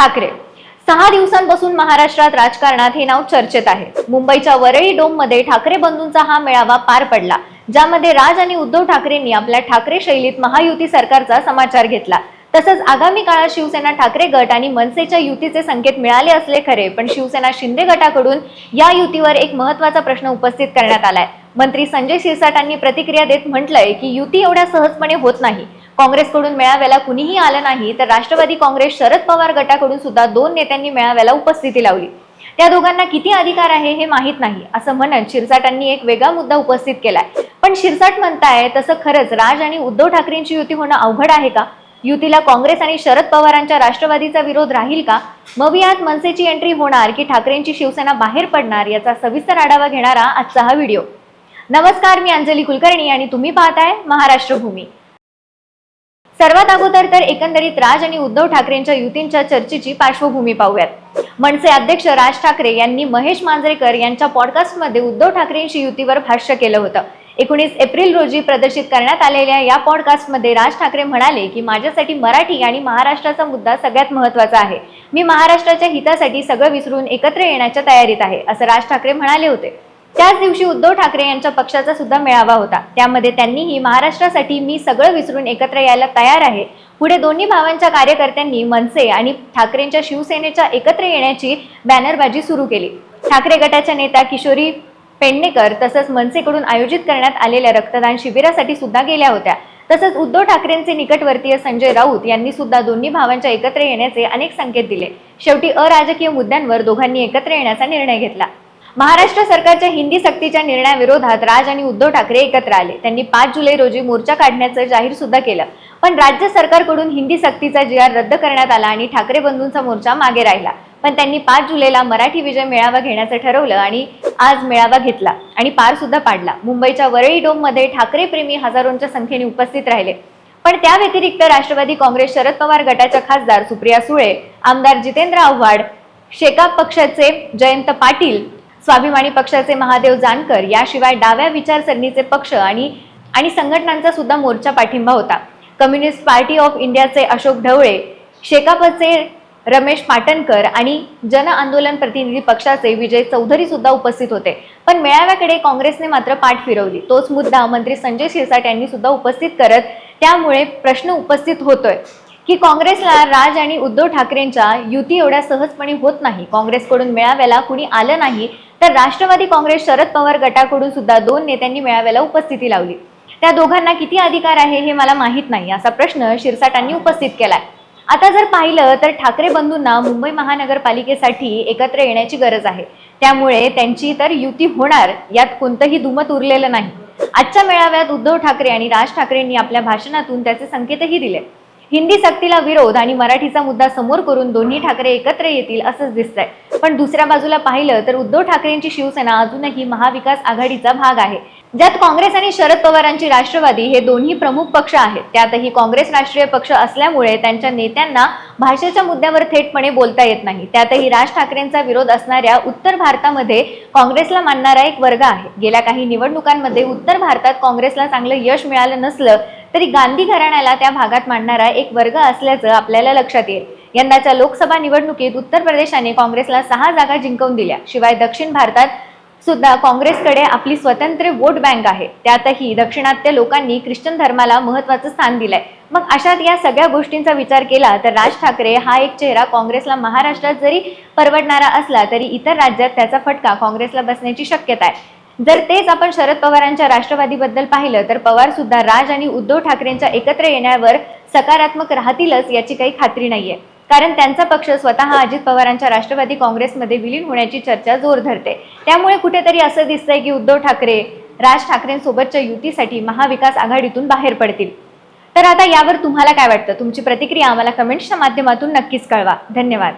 ठाकरे. सहा दिवसांपासून महाराष्ट्रात राजकारणात हे नाव चर्चेत आहे. मुंबईच्या वरळी डोममध्ये ठाकरे बंधूंचा हा मेळावा पार पडला. ज्यामध्ये राज आणि उद्धव ठाकरेंनी आपल्या ठाकरे शैलीत महायुती सरकारचा समाचार घेतला. तसंच आगामी काळात शिवसेना ठाकरे गट आणि मनसेच्या युतीचे संकेत मिळाले असले खरे पण शिवसेना शिंदे गटाकडून या युतीवर एक महत्त्वाचा प्रश्न उपस्थित करण्यात आलाय. मंत्री संजय शिरसाटांनी प्रतिक्रिया देत म्हटलंय की युती एवढ्या सहजपणे होत नाही. काँग्रेसकडून मेळाव्याला कुणीही आलं नाही तर राष्ट्रवादी काँग्रेस शरद पवार गटाकडून सुद्धा दोन नेत्यांनी मेळाव्याला उपस्थिती लावली. त्या दोघांना किती अधिकार आहे हे माहीत नाही असं म्हणत शिरसाटांनी एक वेगळा मुद्दा उपस्थित केलाय. पण शिरसाट म्हणताय तसं खरंच राज आणि उद्धव ठाकरेंची युती होणं अवघड आहे का? युतीला काँग्रेस आणि शरद पवारांच्या राष्ट्रवादीचा विरोध राहील का? मग यात मनसेची एंट्री होणार की ठाकरेंची शिवसेना बाहेर पडणार याचा सविस्तर आढावा घेणारा आजचा हा व्हिडिओ. नमस्कार मी अंजली कुलकर्णी आणि तुम्ही पाहताय महाराष्ट्र भूमी सर्वात अगोदर तर एकंदरीत राज आणि उद्धव ठाकरेंच्या युतींच्या चर्चेची पार्श्वभूमी पाहूयात. मनसे अध्यक्ष राज ठाकरे यांनी महेश मांजरेकर यांच्या पॉडकास्टमध्ये उद्धव ठाकरेंशी युतीवर भाष्य केलं होतं. एकोणीस एप्रिल रोजी प्रदर्शित करण्यात आलेल्या या पॉडकास्टमध्ये राज ठाकरे म्हणाले की माझ्यासाठी मराठी आणि महाराष्ट्राचा मुद्दा सगळ्यात महत्त्वाचा आहे. मी महाराष्ट्राच्या हितासाठी सगळं विसरून एकत्र येण्याच्या तयारीत आहे असं राज ठाकरे म्हणाले होते. त्याच दिवशी उद्धव ठाकरे यांच्या पक्षाचा सुद्धा मेळावा होता. त्यामध्ये त्यांनीही महाराष्ट्रासाठी मी सगळं विसरून एकत्र यायला तयार आहे. पुढे दोन्ही भावांच्या कार्यकर्त्यांनी मनसे आणि ठाकरेंच्या शिवसेनेच्या एकत्र येण्याची बॅनरबाजी सुरू केली. ठाकरे गटाच्या नेत्या किशोरी पेडणेकर तसंच मनसेकडून आयोजित करण्यात आलेल्या रक्तदान शिबिरासाठी सुद्धा गेल्या होत्या. तसंच उद्धव ठाकरेंचे निकटवर्तीय संजय राऊत यांनी सुद्धा दोन्ही भावांच्या एकत्र येण्याचे अनेक संकेत दिले. शेवटी अराजकीय मुद्द्यांवर दोघांनी एकत्र येण्याचा निर्णय घेतला. महाराष्ट्र सरकारच्या हिंदी सक्तीच्या निर्णयाविरोधात राज आणि उद्धव ठाकरे एकत्र आले. त्यांनी पाच जुलै रोजी मोर्चा काढण्याचं जाहीर सुद्धा केलं. पण राज्य सरकारकडून हिंदी सक्तीचा जी आर रद्द करण्यात आला आणि ठाकरे बंधूंचा मोर्चा मागे राहिला. पण त्यांनी पाच जुलैला मराठी विजय मेळावा घेण्याचं ठरवलं आणि आज मेळावा घेतला आणि पार सुद्धा पाडला. मुंबईच्या वरळी डोममध्ये ठाकरे प्रेमी हजारोंच्या संख्येने उपस्थित राहिले. पण त्या व्यतिरिक्त राष्ट्रवादी काँग्रेस शरद पवार गटाच्या खासदार सुप्रिया सुळे आमदार जितेंद्र आव्हाड शेकाप पक्षाचे जयंत पाटील स्वाभिमानी पक्षाचे महादेव जानकर याशिवाय डाव्या विचारसरणीचे पक्ष आणि आणि संघटनांचा सुद्धा मोर्चा पाठिंबा होता. कम्युनिस्ट पार्टी ऑफ इंडियाचे अशोक ढवळे शेकापचे रमेश पाटणकर आणि जन आंदोलन प्रतिनिधी पक्षाचे विजय चौधरी सुद्धा उपस्थित होते. पण मेळाव्याकडे काँग्रेसने मात्र पाठ फिरवली. तोच मुद्दा मंत्री संजय शिरसाट यांनी सुद्धा उपस्थित करत त्यामुळे प्रश्न उपस्थित होतोय. की काँग्रेसला राज आणि उद्धव ठाकरेंच्या युती एवढ्या सहजपणे होत नाही. काँग्रेसकडून मेळाव्याला कुणी आलं नाही तर राष्ट्रवादी काँग्रेस शरद पवार गटाकडून सुद्धा दोन नेत्यांनी मेळाव्याला उपस्थिती लावली. त्या दोघांना किती अधिकार आहे हे मला माहीत नाही असा प्रश्न शिरसाटांनी उपस्थित केलाय. आता जर पाहिलं तर ठाकरे बंधूंना मुंबई महानगरपालिकेसाठी एकत्र येण्याची गरज आहे. त्यामुळे त्यांची तर युती होणार यात कोणतंही दुमत उरलेलं नाही. आजच्या मेळाव्यात उद्धव ठाकरे आणि राज ठाकरेंनी आपल्या भाषणातून त्याचे संकेतही दिले. हिंदी सक्तीला विरोध आणि मराठीचा मुद्दा समोर करून दोन्ही ठाकरे एकत्र येतील असंच दिसतंय. पण दुसऱ्या बाजूला पाहिलं तर उद्धव ठाकरेंची शिवसेना अजूनही महाविकास आघाडीचा भाग आहे. ज्यात काँग्रेस आणि शरद पवारांची राष्ट्रवादी हे दोन्ही प्रमुख पक्ष आहेत. त्यातही काँग्रेस राष्ट्रीय पक्ष असल्यामुळे त्यांच्या नेत्यांना भाषेच्या मुद्द्यावर थेटपणे बोलता येत नाही. त्यातही राज ठाकरेंचा विरोध असणाऱ्या उत्तर भारतामध्ये काँग्रेसला मानणारा एक वर्ग आहे. गेल्या काही निवडणुकांमध्ये उत्तर भारतात काँग्रेसला चांगलं यश मिळालं नसलं तरी गांधी घराण्याला त्या भागात मांडणारा एक वर्ग असल्याचं आपल्याला लक्षात येईल. यंदाच्या लोकसभा निवडणुकीत उत्तर प्रदेशाने काँग्रेसला सहा जागा जिंकवून दिल्या. शिवाय दक्षिण भारतात सुद्धा काँग्रेसकडे आपली स्वतंत्र वोट बँक आहे. त्यातही दक्षिणात्य लोकांनी ख्रिश्चन धर्माला महत्वाचं स्थान दिलंय. मग अशात या सगळ्या गोष्टींचा विचार केला तर राज ठाकरे हा एक चेहरा काँग्रेसला महाराष्ट्रात जरी परवडणारा असला तरी इतर राज्यात त्याचा फटका काँग्रेसला बसण्याची शक्यता आहे. जर तेच आपण शरद पवारांच्या राष्ट्रवादीबद्दल पाहिलं तर पवार सुद्धा राज आणि उद्धव ठाकरेंच्या एकत्र येण्यावर सकारात्मक राहतीलच याची काही खात्री नाहीये. कारण त्यांचा पक्ष स्वतः अजित पवारांच्या राष्ट्रवादी काँग्रेसमध्ये विलीन होण्याची चर्चा जोर धरते. त्यामुळे कुठेतरी असं दिसतंय की उद्धव ठाकरे राज ठाकरेंसोबतच्या युतीसाठी महाविकास आघाडीतून बाहेर पडतील. तर आता यावर तुम्हाला काय वाटतं? तुमची प्रतिक्रिया आम्हाला कमेंट्सच्या माध्यमातून नक्कीच कळवा. धन्यवाद.